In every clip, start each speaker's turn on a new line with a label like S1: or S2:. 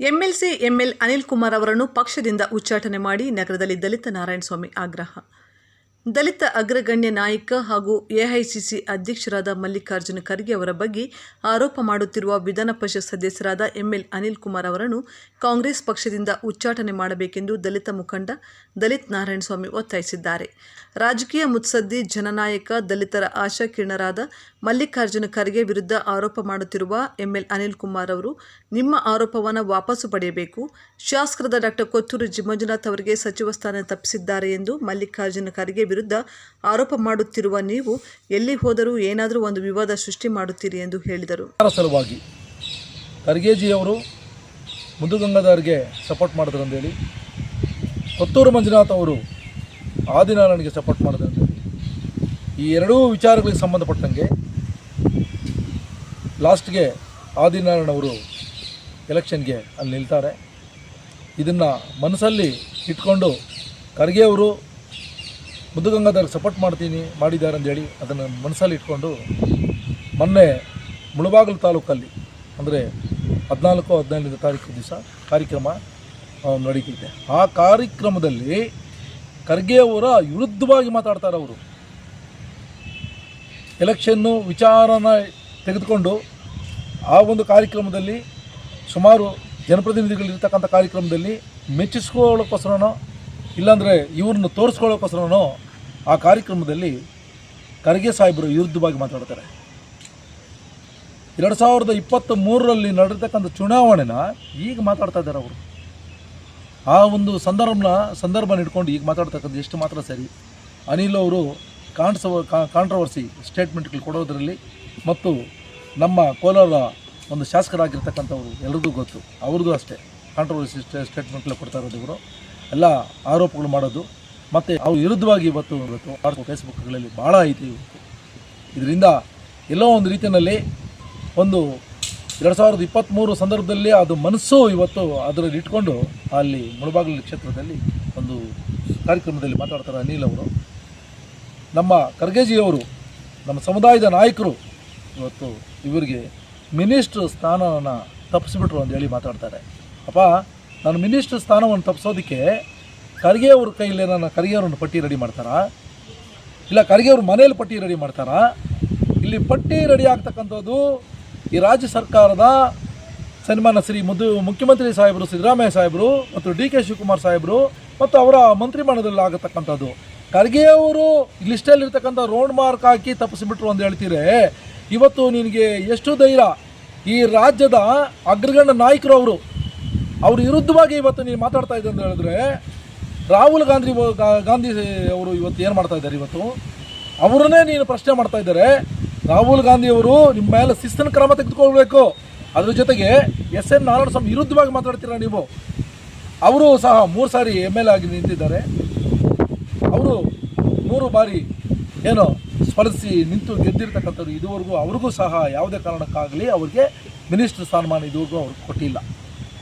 S1: MLC ML Anil Kumar ಅವರನ್ನು ಪಕ್ಷದಿಂದ ಉಚ್ಚಾಟನೆ ಮಾಡಿ ನಗರದಲ್ಲಿ ದಲಿತ ನಾರಾಯಣಸ್ವಾಮಿ ಆಗ್ರಹ ದಲಿತ ಅಗ್ರಗಣ್ಯ ನಾಯಕ ಹಾಗೂ ಎಐಸಿಸಿ ಅಧ್ಯಕ್ಷರಾದ ಮಲ್ಲಿಕಾರ್ಜುನ ಖರ್ಗೆ ಅವರ ಬಗ್ಗೆ ಆರೋಪ ಮಾಡುತ್ತಿರುವ ವಿಧಾನ ಪರಿಷತ್ ಸದಸ್ಯರಾದ ಎಂಎಲ್ ಅನಿಲ್ ಕುಮಾರ್ ಅವರನ್ನು ಕಾಂಗ್ರೆಸ್ ಪಕ್ಷದಿಂದ ಉಚ್ಚಾಟನೆ ಮಾಡಬೇಕೆಂದು ದಲಿತ ಮುಖಂಡ ದಲಿತ್ ನಾರಾಯಣಸ್ವಾಮಿ ಒತ್ತಾಯಿಸಿದ್ದಾರೆ. ರಾಜಕೀಯ ಮುತ್ಸದ್ದಿ ಜನನಾಯಕ ದಲಿತರ ಆಶಾಕಿರಣರಾದ ಮಲ್ಲಿಕಾರ್ಜುನ ಖರ್ಗೆ ವಿರುದ್ಧ ಆರೋಪ ಮಾಡುತ್ತಿರುವ ಎಂಎಲ್ ಅನಿಲ್ ಕುಮಾರ್ ಅವರು ನಿಮ್ಮ ಆರೋಪವನ್ನು ವಾಪಸ್ಸು ಪಡೆಯಬೇಕು. ಶಾಸಕರಾದ ಡಾಕ್ಟರ್ ಕೊತ್ತೂರು ಮಂಜುನಾಥ್ ಅವರಿಗೆ ಸಚಿವ ಸ್ಥಾನ ತಪ್ಪಿಸಿದ್ದಾರೆ ಎಂದು ಮಲ್ಲಿಕಾರ್ಜುನ ಖರ್ಗೆ ವಿರುದ್ಧ ಆರೋಪ ಮಾಡುತ್ತಿರುವ ನೀವು ಎಲ್ಲಿ ಹೋದರೂ ಏನಾದರೂ ಒಂದು ವಿವಾದ ಸೃಷ್ಟಿ ಮಾಡುತ್ತೀರಿ ಎಂದು ಹೇಳಿದರು.
S2: ಅದರ ಸಲುವಾಗಿ ಖರ್ಗೆಜಿಯವರು ಮುದುಗಂಗಾಧರ್ಗೆ ಸಪೋರ್ಟ್ ಮಾಡಿದ್ರು ಅಂತೇಳಿ ಕೊತ್ತೂರು ಮಂಜುನಾಥ್ ಅವರು ಆದಿನಾರಾಯಣಗೆ ಸಪೋರ್ಟ್ ಮಾಡಿದ್ರು ಅಂತೇಳಿ ಈ ಎರಡೂ ವಿಚಾರಗಳಿಗೆ ಸಂಬಂಧಪಟ್ಟಂಗೆ ಲಾಸ್ಟ್ಗೆ ಆದಿನಾರಾಯಣ ಅವರು ಎಲೆಕ್ಷನ್ಗೆ ಅಲ್ಲಿ ನಿಲ್ತಾರೆ. ಇದನ್ನು ಮನಸ್ಸಲ್ಲಿ ಇಟ್ಕೊಂಡು ಖರ್ಗೆ ಅವರು ಮುದ್ದುಗಂಗಾಧರ್ಗೆ ಸಪೋರ್ಟ್ ಮಾಡ್ತೀನಿ, ಮಾಡಿದ್ದಾರೆ ಅಂತೇಳಿ ಅದನ್ನು ಮನಸ್ಸಲ್ಲಿ ಇಟ್ಕೊಂಡು ಮೊನ್ನೆ ಮುಳಬಾಗಿಲು ತಾಲೂಕಲ್ಲಿ, ಅಂದರೆ ಹದಿನಾಲ್ಕು, ಹದಿನೈದನೇ ತಾರೀಕು ದಿವಸ ಕಾರ್ಯಕ್ರಮ ನಡೀತಿದೆ. ಆ ಕಾರ್ಯಕ್ರಮದಲ್ಲಿ ಖರ್ಗೆ ಅವರ ವಿರುದ್ಧವಾಗಿ ಮಾತಾಡ್ತಾರೆ ಅವರು. ಎಲೆಕ್ಷನ್ನು ವಿಚಾರನ ತೆಗೆದುಕೊಂಡು ಆ ಒಂದು ಕಾರ್ಯಕ್ರಮದಲ್ಲಿ ಸುಮಾರು ಜನಪ್ರತಿನಿಧಿಗಳಿರ್ತಕ್ಕಂಥ ಕಾರ್ಯಕ್ರಮದಲ್ಲಿ ಮೆಚ್ಚಿಸ್ಕೊಳ್ಳೋಕ್ಕೋಸ್ಕರನೋ ಇಲ್ಲಾಂದರೆ ಇವ್ರನ್ನ ತೋರಿಸ್ಕೊಳ್ಳೋಕ್ಕೋಸ್ಕರನೋ ಆ ಕಾರ್ಯಕ್ರಮದಲ್ಲಿ ಖರ್ಗೆ ಸಾಹೇಬರು ವಿರುದ್ಧವಾಗಿ ಮಾತಾಡ್ತಾರೆ. ಎರಡು ಸಾವಿರದ ಇಪ್ಪತ್ತ ಮೂರರಲ್ಲಿ ನಡೆದಕ್ಕಂಥ ಚುನಾವಣೆನ ಈಗ ಮಾತಾಡ್ತಾ ಇದ್ದಾರೆ ಅವರು. ಆ ಒಂದು ಸಂದರ್ಭನ ಸಂದರ್ಭನ ಇಟ್ಕೊಂಡು ಈಗ ಮಾತಾಡ್ತಕ್ಕಂಥ ಎಷ್ಟು ಮಾತ್ರ ಸರಿ. ಅನಿಲ್ ಅವರು ಕಾಂಟ್ಸ ಕಾಂಟ್ರವರ್ಸಿ ಸ್ಟೇಟ್ಮೆಂಟ್ಗಳು ಕೊಡೋದರಲ್ಲಿ ಮತ್ತು ನಮ್ಮ ಕೋಲಾರ ಒಂದು ಶಾಸಕರಾಗಿರ್ತಕ್ಕಂಥವ್ರು ಎಲ್ರಿಗೂ ಗೊತ್ತು. ಅವ್ರಿಗೂ ಅಷ್ಟೇ. ಕಾಂಟ್ರವರ್ಸಿ ಸ್ಟೇ ಸ್ಟೇಟ್ಮೆಂಟ್ಗಳು ಕೊಡ್ತಾ ಇರೋದು ಇವರು. ಎಲ್ಲ ಆರೋಪಗಳು ಮಾಡೋದು. ಮತ್ತು ಅವ್ರ ವಿರುದ್ಧವಾಗಿ ಇವತ್ತು ಇವತ್ತು ಫೇಸ್ಬುಕ್ಗಳಲ್ಲಿ ಭಾಳ ಐತಿ ಇವತ್ತು. ಇದರಿಂದ ಎಲ್ಲೋ ಒಂದು ರೀತಿಯಲ್ಲಿ ಒಂದು ಎರಡು ಸಾವಿರದ ಇಪ್ಪತ್ತ್ಮೂರು ಸಂದರ್ಭದಲ್ಲಿ ಅದು ಮನಸ್ಸು ಇವತ್ತು ಅದರಲ್ಲಿ ಇಟ್ಕೊಂಡು ಅಲ್ಲಿ ಮುಳಬಾಗಿಲು ಕ್ಷೇತ್ರದಲ್ಲಿ ಒಂದು ಕಾರ್ಯಕ್ರಮದಲ್ಲಿ ಮಾತಾಡ್ತಾರೆ ಅನಿಲ್ ಅವರು. ನಮ್ಮ ಖರ್ಗೆಜಿಯವರು, ನಮ್ಮ ಸಮುದಾಯದ ನಾಯಕರು ಇವತ್ತು ಇವರಿಗೆ ಮಿನಿಸ್ಟ್ರ್ ಸ್ಥಾನವನ್ನು ತಪ್ಪಿಸ್ಬಿಟ್ರು ಅಂತ ಹೇಳಿ ಮಾತಾಡ್ತಾರೆ. ಅಪ್ಪ, ನಾನು ಮಿನಿಸ್ಟ್ರ್ ಸ್ಥಾನವನ್ನು ತಪ್ಪಿಸೋದಕ್ಕೆ ಖರ್ಗೆ ಅವ್ರ ಕೈಯಲ್ಲಿ ನನ್ನ ಖರ್ಗೆ ಅವ್ರನ್ನ ಪಟ್ಟಿ ರೆಡಿ ಮಾಡ್ತಾರಾ? ಇಲ್ಲ ಖರ್ಗೆ ಅವ್ರ ಮನೇಲಿ ಪಟ್ಟಿ ರೆಡಿ ಮಾಡ್ತಾರಾ? ಇಲ್ಲಿ ಪಟ್ಟಿ ರೆಡಿ ಆಗ್ತಕ್ಕಂಥದ್ದು ಈ ರಾಜ್ಯ ಸರ್ಕಾರದ ಸನ್ಮಾನ ಶ್ರೀ ಮುದ್ದು ಮುಖ್ಯಮಂತ್ರಿ ಸಾಹೇಬರು, ಸಿದ್ದರಾಮಯ್ಯ ಸಾಹೇಬರು ಮತ್ತು ಡಿ ಕೆ ಶಿವಕುಮಾರ್ ಸಾಹೇಬರು ಮತ್ತು ಅವರ ಮಂತ್ರಿಮಂಡಲದಲ್ಲಿ ಆಗತಕ್ಕಂಥದ್ದು. ಖರ್ಗೆ ಅವರು ಲಿಸ್ಟಲ್ಲಿರ್ತಕ್ಕಂಥ ರೋಡ್ ಮಾರ್ಕ್ ಹಾಕಿ ತಪ್ಪಿಸಿಬಿಟ್ರು ಅಂತ ಹೇಳ್ತೀರಿ? ಇವತ್ತು ನಿನಗೆ ಎಷ್ಟು ಧೈರ್ಯ? ಈ ರಾಜ್ಯದ ಅಗ್ರಗಣ್ಯ ನಾಯಕರು ಅವರು, ಅವ್ರ ವಿರುದ್ಧವಾಗಿ ಇವತ್ತು ನೀನು ಮಾತಾಡ್ತಾ ಇದ್ದೆ ಅಂತ ಹೇಳಿದ್ರೆ ರಾಹುಲ್ ಗಾಂಧಿ ಗಾಂಧಿ ಅವರು ಇವತ್ತು ಏನು ಮಾಡ್ತಾ ಇದ್ದಾರೆ ಇವತ್ತು? ಅವರನ್ನೇ ನೀನು ಪ್ರಶ್ನೆ ಮಾಡ್ತಾ ಇದ್ದಾರೆ. ರಾಹುಲ್ ಗಾಂಧಿ ಅವರು ನಿಮ್ಮ ಮೇಲೆ ಶಿಸ್ತಿನ ಕ್ರಮ ತೆಗೆದುಕೊಳ್ಬೇಕು. ಅದ್ರ ಜೊತೆಗೆ ಎಸ್ ಎನ್ ನಾರಾಯಣಸ್ವಾಮಿ ವಿರುದ್ಧವಾಗಿ ಮಾತಾಡ್ತೀರಾ ನೀವು? ಅವರು ಸಹ ಮೂರು ಸಾರಿ ಎಂ ಎಲ್ ಆಗಿ ನಿಂತಿದ್ದಾರೆ. ಅವರು ಮೂರು ಬಾರಿ ಏನು ಸ್ಪರ್ಧಿಸಿ ನಿಂತು ಗೆದ್ದಿರ್ತಕ್ಕಂಥದ್ದು ಇದುವರೆಗೂ ಅವ್ರಿಗೂ ಸಹ ಯಾವುದೇ ಕಾರಣಕ್ಕಾಗಲಿ ಅವ್ರಿಗೆ ಮಿನಿಸ್ಟರ್ ಸ್ಥಾನಮಾನ ಇದುವರೆಗೂ ಅವ್ರಿಗೆ ಕೊಟ್ಟಿಲ್ಲ.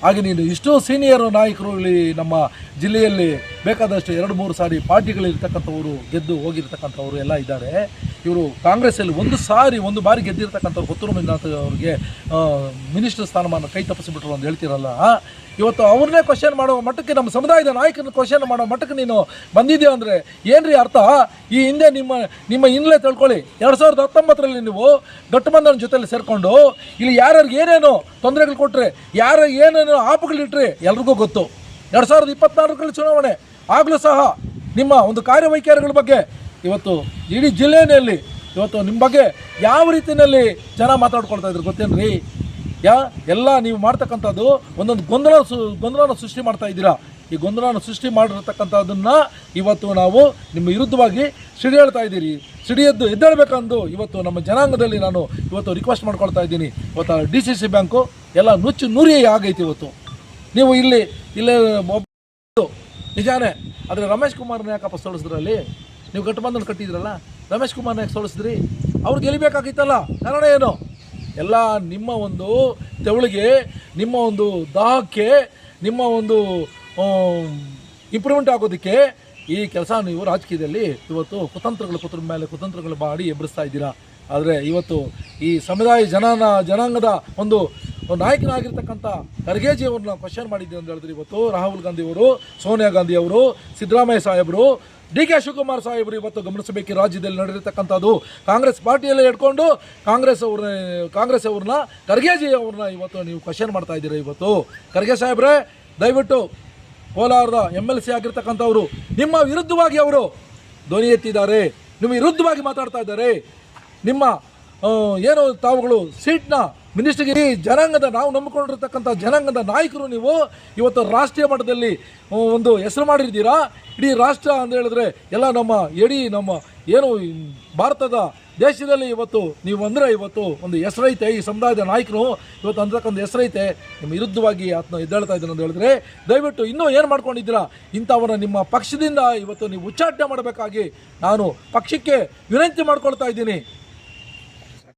S2: ಹಾಗೆ ನೀನು ಇಷ್ಟು ಸೀನಿಯರ್ ನಾಯಕರು ಇಲ್ಲಿ ನಮ್ಮ ಜಿಲ್ಲೆಯಲ್ಲಿ ಬೇಕಾದಷ್ಟು ಎರಡು ಮೂರು ಸಾರಿ ಪಾರ್ಟಿಗಳಿರ್ತಕ್ಕಂಥವರು ಗೆದ್ದು ಹೋಗಿರ್ತಕ್ಕಂಥವ್ರು ಎಲ್ಲ ಇದ್ದಾರೆ. ಇವರು ಕಾಂಗ್ರೆಸ್ಸಲ್ಲಿ ಒಂದು ಸಾರಿ, ಒಂದು ಬಾರಿ ಗೆದ್ದಿರ್ತಕ್ಕಂಥವ್ರು ಕೊತ್ತೂರು ಮಂಜುನಾಥ್ ಅವರಿಗೆ ಮಿನಿಸ್ಟರ್ ಸ್ಥಾನಮಾನ ಕೈ ತಪ್ಪಿಸಿಬಿಟ್ರು ಅಂತ ಹೇಳ್ತಿರಲ್ಲ. ಇವತ್ತು ಅವ್ರನ್ನೇ ಕ್ವಶನ್ ಮಾಡೋ ಮಟ್ಟಕ್ಕೆ ನಮ್ಮ ಸಮುದಾಯದ ನಾಯಕನ ಕ್ವಶನ್ ಮಾಡೋ ಮಟ್ಟಕ್ಕೆ ನೀನು ಬಂದಿದ್ಯಾ ಅಂದರೆ ಏನ್ರಿ ಅರ್ಥ? ಈ ಹಿಂದೆ ನಿಮ್ಮ ನಿಮ್ಮ ಹಿನ್ನೆಲೆ ತಿಳ್ಕೊಳ್ಳಿ. ಎರಡು ಸಾವಿರದ ಹತ್ತೊಂಬತ್ತರಲ್ಲಿ ನೀವು ಗಟ್ಟಬಂಧನ ಜೊತೆಯಲ್ಲಿ ಸೇರಿಕೊಂಡು ಇಲ್ಲಿ ಯಾರ್ಯಾರಿಗೆ ಏನೇನು ತೊಂದರೆಗಳು ಕೊಟ್ಟರೆ ಯಾರು ಏನೇನು ಆಪುಗಳಿಟ್ರಿ ಎಲ್ರಿಗೂ ಗೊತ್ತು. ಎರಡು ಸಾವಿರದ ಇಪ್ಪತ್ನಾಲ್ಕರಲ್ಲಿ ಚುನಾವಣೆ. ಆಗಲೂ ಸಹ ನಿಮ್ಮ ಒಂದು ಕಾರ್ಯವೈಖರಿಗಳ ಬಗ್ಗೆ ಇವತ್ತು ಇಡೀ ಜಿಲ್ಲೆಯಲ್ಲಿ ಇವತ್ತು ನಿಮ್ಮ ಬಗ್ಗೆ ಯಾವ ರೀತಿಯಲ್ಲಿ ಜನ ಮಾತಾಡ್ಕೊಳ್ತಾ ಇದ್ರು ಗೊತ್ತೇನ್ರಿ? ಯಾ, ಎಲ್ಲ ನೀವು ಮಾಡ್ತಕ್ಕಂಥದ್ದು ಒಂದೊಂದು ಗೊಂದಲ ಸು, ಗೊಂದಲನ ಸೃಷ್ಟಿ ಮಾಡ್ತಾ ಇದ್ದೀರಾ? ಈ ಗೊಂದಲನ ಸೃಷ್ಟಿ ಮಾಡಿರ್ತಕ್ಕಂಥದ್ದನ್ನು ಇವತ್ತು ನಾವು ನಿಮ್ಮ ವಿರುದ್ಧವಾಗಿ ಸಿಡಿಯೇಳ್ತಾ ಇದ್ದೀರಿ. ಸಿಡಿಯದ್ದು ಎದ್ದೇಳಬೇಕಂದು ಇವತ್ತು ನಮ್ಮ ಜನಾಂಗದಲ್ಲಿ ನಾನು ಇವತ್ತು ರಿಕ್ವೆಸ್ಟ್ ಮಾಡ್ಕೊಳ್ತಾ ಇದ್ದೀನಿ. ಇವತ್ತು ಡಿ ಸಿ ಸಿ ಬ್ಯಾಂಕು ಎಲ್ಲ ನುಚ್ಚು ನೂರಿ ಆಗೈತಿ ಇವತ್ತು. ನೀವು ಇಲ್ಲಿ, ಇಲ್ಲೇ ನಿಜಾನೇ, ಆದರೆ ರಮೇಶ್ ಕುಮಾರ್ನ ಯಾಕಪ್ಪ ಸೋಲಿಸಿದ್ರಲ್ಲಿ? ನೀವು ಗಟ್ಟಬಂಧನ ಕಟ್ಟಿದ್ರಲ್ಲ, ರಮೇಶ್ ಕುಮಾರ್ ಯಾಕೆ ಸೋಲಿಸಿದ್ರಿ. ಅವ್ರು ಗೆಲ್ಲಬೇಕಾಗಿತ್ತಲ್ಲ, ಕಾರಣ ಏನು? ಎಲ್ಲ ನಿಮ್ಮ ಒಂದು ತೆವಳಿಗೆ, ನಿಮ್ಮ ಒಂದು ದಾಹಕ್ಕೆ, ನಿಮ್ಮ ಒಂದು ಇಂಪ್ರೂವ್ಮೆಂಟ್ ಆಗೋದಕ್ಕೆ ಈ ಕೆಲಸ ನೀವು ರಾಜಕೀಯದಲ್ಲಿ ಇವತ್ತು ಕುತಂತ್ರಗಳು ಕುತ್ರ ಮೇಲೆ ಕುತಂತ್ರಗಳು ಮಾಡಿ ಎಬ್ಬರಿಸ್ತಾ ಇದ್ದೀರಾ. ಆದರೆ ಇವತ್ತು ಈ ಸಮುದಾಯ ಜನನ, ಜನಾಂಗದ ಒಂದು ನಾಯಕನಾಗಿರ್ತಕ್ಕಂಥ ಖರ್ಗೆಜಿ ಅವ್ರನ್ನ ಕ್ವಶನ್ ಮಾಡಿದ್ದೀವಿ ಅಂತ ಹೇಳಿದ್ರೆ ಇವತ್ತು ರಾಹುಲ್ ಗಾಂಧಿ ಅವರು, ಸೋನಿಯಾ ಗಾಂಧಿ ಅವರು, ಸಿದ್ದರಾಮಯ್ಯ ಸಾಹೇಬರು ಡಿ ಕೆ ಶಿವಕುಮಾರ್ ಸಾಹೇಬರು ಇವತ್ತು ಗಮನಿಸಬೇಕು ರಾಜ್ಯದಲ್ಲಿ ನಡೆದಿರ್ತಕ್ಕಂಥದ್ದು. ಕಾಂಗ್ರೆಸ್ ಪಾರ್ಟಿಯಲ್ಲೇ ಇಟ್ಕೊಂಡು ಕಾಂಗ್ರೆಸ್ ಅವ್ರ ಕಾಂಗ್ರೆಸ್ ಅವ್ರನ್ನ, ಖರ್ಗೆಜಿ ಅವ್ರನ್ನ ಇವತ್ತು ನೀವು ಕ್ವಶನ್ ಮಾಡ್ತಾ ಇದ್ದೀರಾ ಇವತ್ತು. ಖರ್ಗೆ ಸಾಹೇಬ್ರೆ, ದಯವಿಟ್ಟು ಕೋಲಾರದ ಎಂ ಎಲ್ ಸಿ ಆಗಿರ್ತಕ್ಕಂಥವ್ರು, ನಿಮ್ಮ ವಿರುದ್ಧವಾಗಿ ಅವರು ಧ್ವನಿ ಎತ್ತಿದ್ದಾರೆ. ನಿಮ್ಮ ವಿರುದ್ಧವಾಗಿ ಮಾತಾಡ್ತಾ ಇದ್ದಾರೆ. ನಿಮ್ಮ ಏನು ತಾವುಗಳು ಸೀಟ್ನ ಮಿನಿಸ್ಟರ್ಗೆ ಜನಾಂಗದ ನಾವು ನಂಬಿಕೊಂಡಿರ್ತಕ್ಕಂಥ ಜನಾಂಗದ ನಾಯಕರು ನೀವು ಇವತ್ತು ರಾಷ್ಟ್ರೀಯ ಮಟ್ಟದಲ್ಲಿ ಒಂದು ಹೆಸರು ಮಾಡಿದ್ದೀರಾ ಇಡೀ ರಾಷ್ಟ್ರ ಅಂತ ಹೇಳಿದ್ರೆ ಎಲ್ಲ ನಮ್ಮ ಇಡೀ ನಮ್ಮ ಏನು ಭಾರತದ ದೇಶದಲ್ಲಿ ಇವತ್ತು ನೀವು ಅಂದರೆ ಇವತ್ತು ಒಂದು ಹೆಸರೈತೆ. ಈ ಸಮುದಾಯದ ನಾಯಕರು ಇವತ್ತು ಅಂತಕ್ಕಂಥ ಹೆಸರೈತೆ. ನಿಮ್ಮ ವಿರುದ್ಧವಾಗಿ ಆತನ ಎದ್ದೇಳ್ತಾ ಇದ್ದಾನೆ ಅಂತ ಹೇಳಿದ್ರೆ ದಯವಿಟ್ಟು ಇನ್ನೂ ಏನು ಮಾಡ್ಕೊಂಡಿದ್ದೀರಾ? ಇಂಥವನ್ನ ನಿಮ್ಮ ಪಕ್ಷದಿಂದ ಇವತ್ತು ನೀವು ಉಚ್ಚಾಟನೆ ಮಾಡಬೇಕಾಗಿ ನಾನು ಪಕ್ಷಕ್ಕೆ ವಿನಂತಿ ಮಾಡ್ಕೊಳ್ತಾ ಇದ್ದೀನಿ.